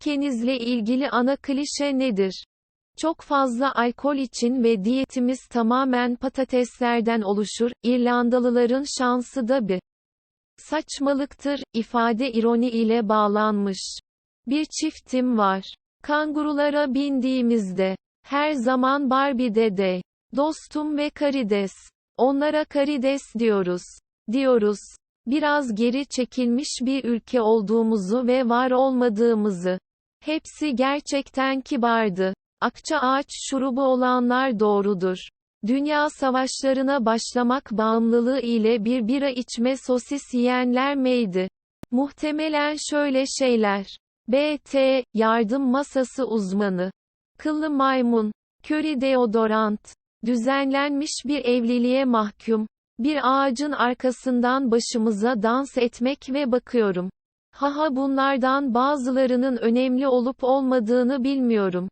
Ülkenizle ilgili ana klişe nedir? Çok fazla alkol için ve diyetimiz tamamen patateslerden oluşur, İrlandalıların şansı da bir saçmalıktır, ifade ironi ile bağlanmış. Bir çiftim var. Kangurulara bindiğimizde, her zaman Barbie'de de, dostum ve karides. Onlara karides diyoruz. Diyoruz. Biraz geri çekilmiş bir ülke olduğumuzu ve var olmadığımızı. Hepsi gerçekten kibardı. Akça ağaç şurubu olanlar doğrudur. Dünya savaşlarına başlamak bağımlılığı ile bir bira içme sosis yiyenler miydi? Muhtemelen şöyle şeyler. BT, yardım masası uzmanı. Kıllı maymun. Köri deodorant. Düzenlenmiş bir evliliğe mahkum. Bir ağacın arkasından başımıza dans etmek ve bakıyorum. Haha bunlardan bazılarının önemli olup olmadığını bilmiyorum.